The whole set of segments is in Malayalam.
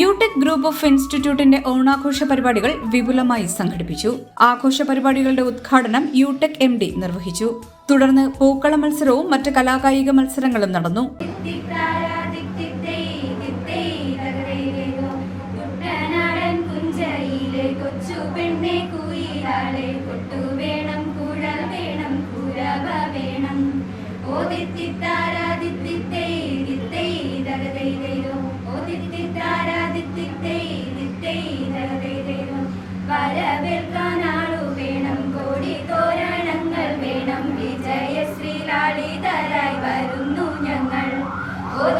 യുടെക് ഗ്രൂപ്പ് ഓഫ് ഇൻസ്റ്റിറ്റ്യൂട്ടിന്റെ ഓണാഘോഷ പരിപാടികൾ വിപുലമായി സംഘടിപ്പിച്ചു. ആഘോഷ പരിപാടികളുടെ ഉദ്ഘാടനം യുടെക് എം ഡി നിർവഹിച്ചു. തുടർന്ന് പൂക്കള മത്സരവും മറ്റ് കലാകായിക മത്സരങ്ങളും നടന്നു. കുട്ടനാടൻ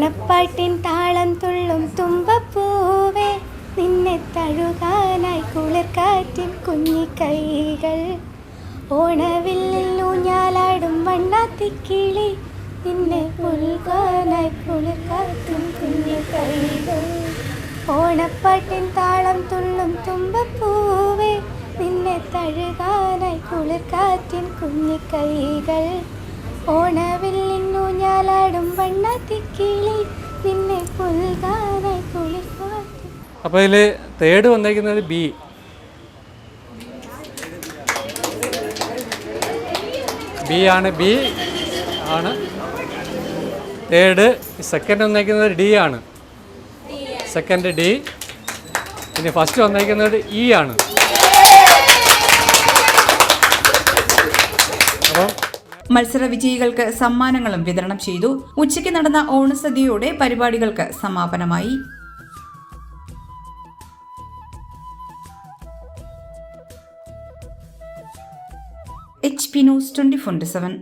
ഓണപ്പാട്ടിൻ താളം തുള്ളും തുമ്പപ്പൂവേ. നിന്നെ തഴുകാനായി കുളിർക്കാറ്റിൻ കുഞ്ഞിക്കൈകൾ ഓണവില്ലിൽ ഊഞ്ഞാലാടും വണ്ണാത്തിക്കിളി. നിന്നെ പുൽകാനായി കുളിർക്കാറ്റിൻ കുഞ്ഞിക്കൈകൾ ഓണപ്പാട്ടിൻ താളം തുള്ളും തുമ്പപ്പൂവേ. നിന്നെ തഴുകാനായി കുളിർക്കാറ്റിൻ കുഞ്ഞിക്കൈകൾ ഓണവില്ലിൻ ഊഞ്ഞാലാടും വണ്ണാത്തിക്കിളി നിന്നെ പുൽകാനായി കുളിർക്കാറ്റിൻ അപ്പോൾ ഇതിൽ തേർഡ് വന്നേക്കുന്നത് ബി ബി ആണ് ബി ആണ്. തേർഡ് സെക്കൻഡ് വന്നേക്കുന്നത് ഡി ആണ്. സെക്കൻഡ് ഡി പിന്നെ ഫസ്റ്റ് വന്നേക്കുന്നത് ഇ ആണ്. മത്സര വിജയികൾക്ക് സമ്മാനങ്ങളും വിതരണം ചെയ്തു. ഉച്ചയ്ക്ക് നടന്ന ഓണസദ്യയോടെ പരിപാടികൾക്ക് സമാപനമായി. H P news twenty four seven